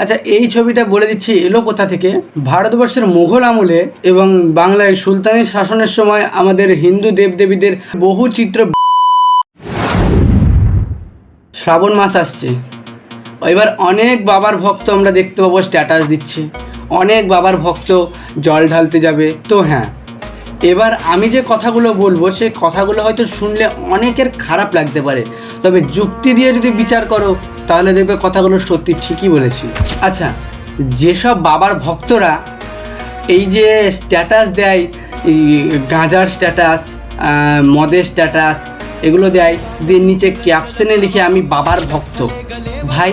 আচ্ছা এই ছবিটা বলে দিচ্ছি, এলো কোথা থেকে? ভারতবর্ষের মুঘল আমলে এবং বাংলায় সুলতানি শাসনের সময় আমাদের হিন্দু দেবদেবীদের বহু চিত্র শ্রাবণ মাস আসছে। এবার অনেক বাবার ভক্ত আমরা দেখতে পাবো স্ট্যাটাস দিচ্ছে। অনেক বাবার ভক্ত জল ঢালতে যাবে। তো হ্যাঁ এবার আমি যে কথাগুলো বলব সেই কথাগুলো হয়তো শুনলে অনেকের খারাপ লাগতে পারে। তবে যুক্তি দিয়ে যদি বিচার করো, তাহলে দেখবে কথাগুলো সত্যি ঠিকই বলেছি। আচ্ছা যেসব বাবার ভক্তরা এই যে স্ট্যাটাস দেয় গাঁজার স্ট্যাটাস মদের স্ট্যাটাস এগুলো দেয়, দিয়ে নিচে ক্যাপশনে লিখে আমি বাবার ভক্ত। ভাই,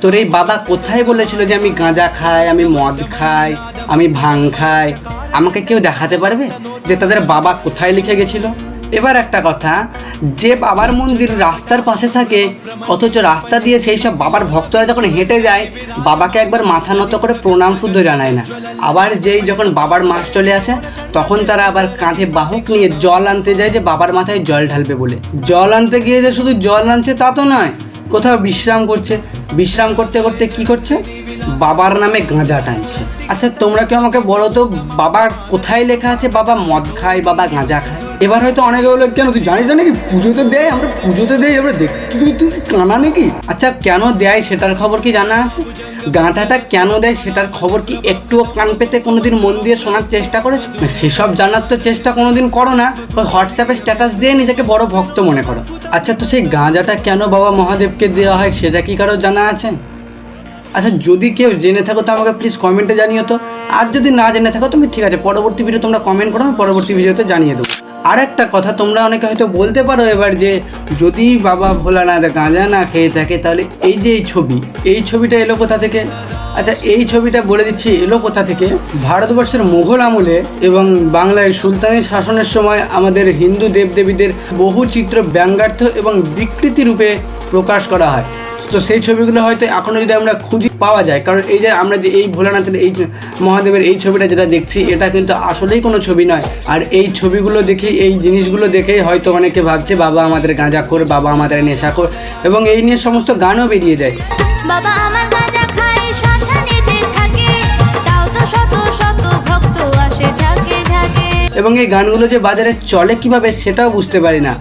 তোর এই বাবা কোথায় বলেছিল যে আমি গাঁজা খাই, আমি মদ খাই, আমি ভাং খাই? আমাকে কেউ দেখাতে পারবে যে তাদের বাবা কোথায় লিখে গেছিল? এবার একটা কথা, যে বাবার মন্দির রাস্তার পাশে থাকে, অথচ রাস্তা দিয়ে সেই সব বাবার ভক্তরা যখন হেঁটে যায়, বাবাকে একবার মাথা নত করে প্রণাম শুদ্ধ জানায় না। আবার যেই যখন বাবার মাস চলে আসে, তখন তারা আবার কাঁধে বাহক নিয়ে জল আনতে যায় যে বাবার মাথায় জল ঢালবে বলে। জল আনতে গিয়ে যে শুধু জল আনছে তা তো নয়, কোথাও বিশ্রাম করছে। বিশ্রাম করতে করতে কি করছে? বাবার নামে গাঁজা টানছে। আচ্ছা তোমরা কি আমাকে বলো তো বাবার কোথায় লেখা আছে? বাবা মদ খায়, বাবা গাঁজা খায়। এবার হয়তো অনেকে বলে, কেন, তুই জানিস না নাকি? পুজোতে দেয়, আমরা পুজোতে দেয় আমরা দেখ, তুই তুই কানা নাকি? আচ্ছা কেন দেয় সেটার খবর কি জানা আছে? গাঁজাটা কেন দেয় সেটার খবর কি একটুও কান পেতে কোনোদিন মন দিয়ে শোনার চেষ্টা করেছ? সেসব জানার তো চেষ্টা কোনোদিন করো না হোয়াটসঅ্যাপে স্ট্যাটাস দিয়ে নিজেকে বড় ভক্ত মনে করো। আচ্ছা তো সেই গাঁজাটা কেন বাবা মহাদেবকে দেওয়া হয়, সেটা কি কারও জানা আছে? আচ্ছা যদি কেউ জেনে থাকো, তো আমাকে প্লিজ কমেন্টে জানিও তো। আর যদি না জেনে থাকো, তুমি ঠিক আছে, পরবর্তী ভিডিও তোমরা কমেন্ট করো, আমি পরবর্তী ভিডিওতে জানিয়ে দেবো। আর একটা কথা, তোমরা অনেকে হয়তো বলতে পারো এবার যে, যদি বাবা ভোলানাথ গাঁজা না খেয়ে থাকে, তাহলে এই যে এই ছবি, এই ছবিটা এলো কোথা থেকে? আচ্ছা এই ছবিটা বলে দিচ্ছি, এলো কোথা থেকে? ভারতবর্ষের মুঘল আমলে এবং বাংলায় সুলতানি শাসনের সময় আমাদের হিন্দু দেবদেবীদের বহু চিত্র ব্যঙ্গার্থ এবং বিকৃতি রূপে প্রকাশ করা হয়। তো সেই ছবিগুলো হয়তো এখনও যদি আমরা খুঁজি পাওয়া যায় কারণ এই যে আমরা যে এই ভোলানাথের এই মহাদেবের এই ছবিটা যেটা দেখছি এটা কিন্তু আসলেই কোনো ছবি নয়। আর এই ছবিগুলো দেখেই এই জিনিসগুলো দেখেই হয়তো অনেকে ভাবছে বাবা আমাদের গাঁজা কর বাবা আমাদের নেশা কর এবং এই নিয়ে সমস্ত গানও বেরিয়ে যায়। বাবা আমার গাঁজা খায় শ্মশানেতে থাকে তাও তো শত শত ভক্ত আসে ঝাঁকে ঝাঁকে। এবং এই গানগুলো যে বাজারে চলে কীভাবে সেটাও বুঝতে পারি না।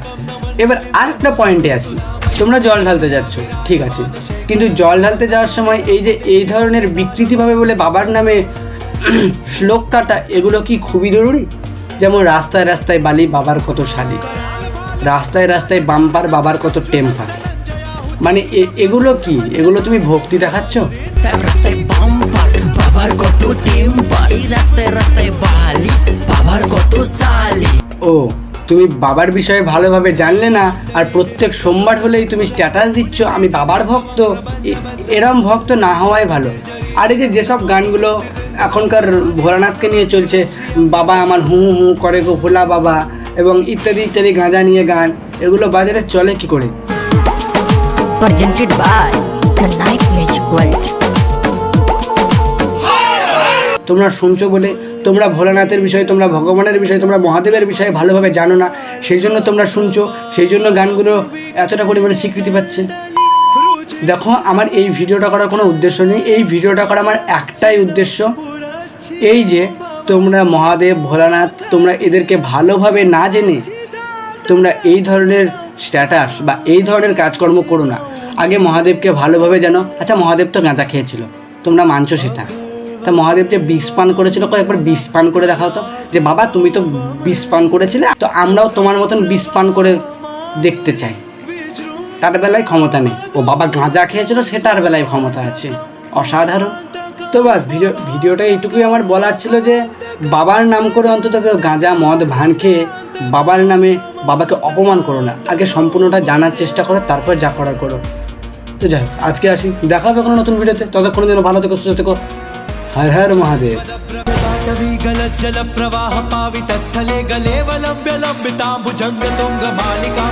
এবার আরেকটা পয়েন্টে আসি। তোমরা জল ঢালতে যাচ্ছ, ঠিক আছে। কিন্তু জল ঢালতে যাওয়ার সময় এই যে এই ধরনের বিকৃতিভাবে বলে বাবার নামে শ্লোক কাটা, এগুলো কি খুবই জরুরি? যেমন রাস্তায় রাস্তায় বালি, বাবার কত শালি রাস্তায় রাস্তায় বাম্পার, বাবার কত টেম্পার। মানে এগুলো কি? এগুলো তুমি ভক্তি দেখাচ্ছ? রাস্তায় বাম্পার, বাবার কত টেম্পার। এই রাস্তায় রাস্তায় তুমি বাবার বিষয়ে ভালোভাবে জানলে না, আর প্রত্যেক সোমবার হলেই তুমি স্ট্যাটাস দিচ্ছ, আমি বাবার ভক্ত। এরম ভক্ত না হওয়াই ভালো। আর এই যে যেসব গানগুলো এখনকার ভোলানাথকে নিয়ে চলছে, বাবা আমার হু হু করে গো ভোলা বাবা, এবং ইত্যাদি ইত্যাদি গাঁজা নিয়ে গান, এগুলো বাজারে চলে কি করে? Presented by the Night Music World. তোমরা শুনছো বলে তোমরা ভোলানাথের বিষয়ে, তোমরা ভগবানের বিষয়ে, তোমরা মহাদেবের বিষয়ে ভালোভাবে জানো না। সেই জন্য তোমরা শুনছো, সেই জন্য গানগুলো এতটা পরিমাণে স্বীকৃতি পাচ্ছে। দেখো, আমার এই ভিডিওটা করার কোনো উদ্দেশ্য নেই। এই ভিডিওটা করা আমার একটাই উদ্দেশ্য, এই যে তোমরা মহাদেব, ভোলানাথ, তোমরা এদেরকে ভালোভাবে না জেনে তোমরা এই ধরনের স্ট্যাটাস বা এই ধরনের কাজকর্ম করো না। আগে মহাদেবকে ভালোভাবে জানো। আচ্ছা মহাদেব তো গাঁজা খেয়েছিল। তোমরা মানছো সেটা। তা মহাদেব যে বিষ পান করেছিল একবার বিষ পান করে দেখাও তো। যে বাবা, তুমি তো বিষ পান করেছিলে, তো আমরাও তোমার মতন বিষ পান করে দেখতে চাই। তার বেলায় ক্ষমতা নেই। ও বাবা গাঁজা খেয়েছিল সেটার বেলায় ক্ষমতা আছে। অসাধারণ। তো বাস, ভিডিও, ভিডিওটা এইটুকুই আমার বলার ছিল যে, বাবার নাম করে অন্তত কেউ গাঁজা, মদ, ভান খেয়ে বাবার নামে বাবাকে অপমান করো না। আগে সম্পূর্ণটা জানার চেষ্টা করো, তারপর যা করার করো। তো যাই আজকে আসি। দেখা হবে কোনো নতুন ভিডিওতে। ততক্ষণ যেন ভালো থেকো, সুস্থ থেকো। हर हर महादेव। गलत जल प्रवाह पावित स्थले गले तुंग लभ्यताम्बुजङ्गतुङ्गमालिका